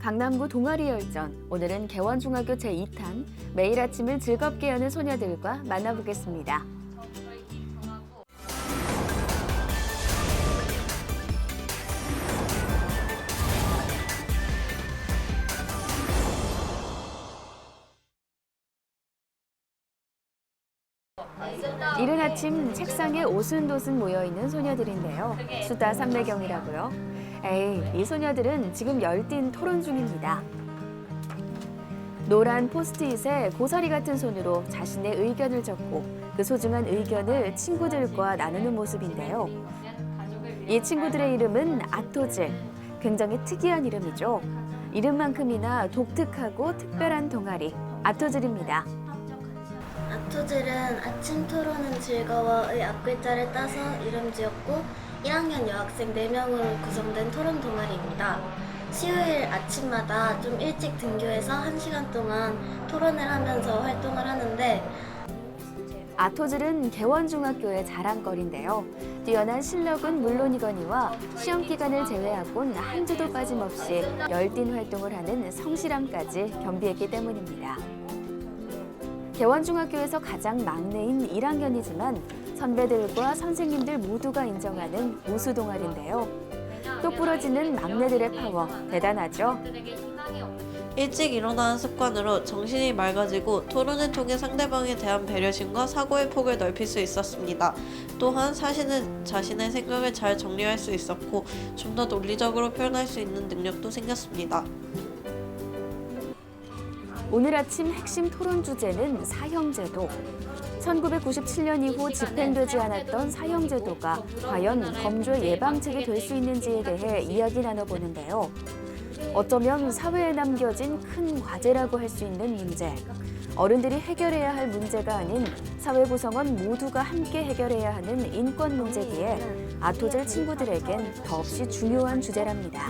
강남구 동아리 열전 오늘은 개원중학교 제2탄 매일 아침을 즐겁게 여는 소녀들과 만나보겠습니다. 이른 아침 책상에 오순도순 모여 있는 소녀들인데요. 수다 삼매경이라고요. 에이, 이 소녀들은 지금 열띤 토론 중입니다. 노란 포스트잇에 고사리 같은 손으로 자신의 의견을 적고 그 소중한 의견을 친구들과 나누는 모습인데요. 이 친구들의 이름은 아토질. 굉장히 특이한 이름이죠. 이름만큼이나 독특하고 특별한 동아리 아토질입니다. 아토질은 아침 토론은 즐거워의 앞글자를 따서 이름 지었고 1학년 여학생 4명으로 구성된 토론 동아리입니다. 수요일 아침마다 좀 일찍 등교해서 1시간 동안 토론을 하면서 활동을 하는데 아토질은 개원중학교의 자랑거리인데요. 뛰어난 실력은 물론이거니와 시험 기간을 제외하곤 한 주도 빠짐없이 열띤 활동을 하는 성실함까지 겸비했기 때문입니다. 개원중학교에서 가장 막내인 1학년이지만 선배들과 선생님들 모두가 인정하는 우수 동아리인데요. 똑부러지는 막내들의 파워 대단하죠? 일찍 일어나는 습관으로 정신이 맑아지고 토론을 통해 상대방에 대한 배려심과 사고의 폭을 넓힐 수 있었습니다. 또한 사실은 자신의 생각을 잘 정리할 수 있었고 좀 더 논리적으로 표현할 수 있는 능력도 생겼습니다. 오늘 아침 핵심 토론 주제는 사형제도. 1997년 이후 집행되지 않았던 사형제도가 과연 범죄 예방책이 될 수 있는지에 대해 이야기 나눠보는데요. 어쩌면 사회에 남겨진 큰 과제라고 할 수 있는 문제. 어른들이 해결해야 할 문제가 아닌 사회 구성원 모두가 함께 해결해야 하는 인권 문제기에 아토젤 친구들에겐 더없이 중요한 주제랍니다.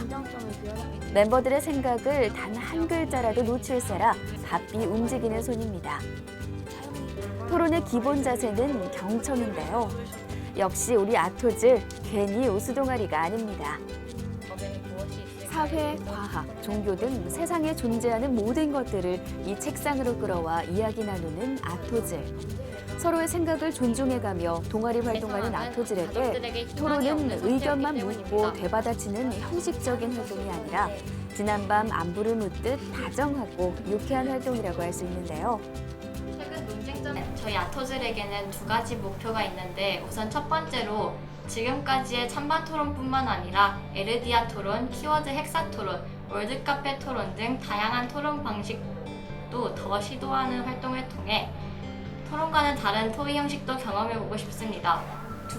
멤버들의 생각을 단 한 글자라도 놓칠세라 바삐 움직이는 손입니다. 토론의 기본 자세는 경청인데요. 역시 우리 아토즈 괜히 우수동아리가 아닙니다. 사회, 과학, 종교 등 세상에 존재하는 모든 것들을 이 책상으로 끌어와 이야기 나누는 아토즈. 서로의 생각을 존중해가며 동아리 활동하는 아토즈에게 토론은 의견만 묻고 되받아치는 형식적인 활동이 아니라 지난밤 안부를 묻듯 다정하고 유쾌한 활동이라고 할 수 있는데요. 논쟁점 저희 아토즐에게는 두 가지 목표가 있는데 우선 첫 번째로 지금까지의 찬반 토론뿐만 아니라 에르디아 토론, 키워드 헥사 토론, 월드카페 토론 등 다양한 토론 방식도 더 시도하는 활동을 통해 토론과는 다른 토의 형식도 경험해보고 싶습니다.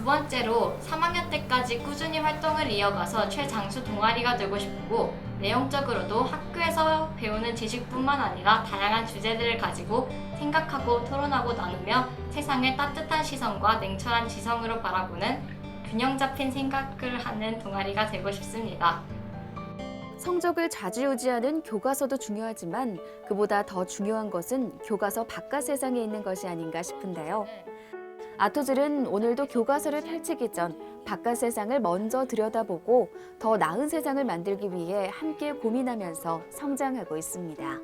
두 번째로 3학년 때까지 꾸준히 활동을 이어가서 최장수 동아리가 되고 싶고 내용적으로도 학교에서 배우는 지식뿐만 아니라 다양한 주제들을 가지고 생각하고 토론하고 나누며 세상을 따뜻한 시선과 냉철한 지성으로 바라보는 균형 잡힌 생각을 하는 동아리가 되고 싶습니다. 성적을 좌지우지하는 교과서도 중요하지만 그보다 더 중요한 것은 교과서 바깥 세상에 있는 것이 아닌가 싶은데요. 아토즐은 오늘도 교과서를 펼치기 전 바깥 세상을 먼저 들여다보고 더 나은 세상을 만들기 위해 함께 고민하면서 성장하고 있습니다.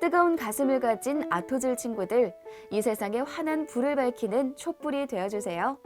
뜨거운 가슴을 가진 아토즐 친구들, 이 세상에 환한 불을 밝히는 촛불이 되어주세요.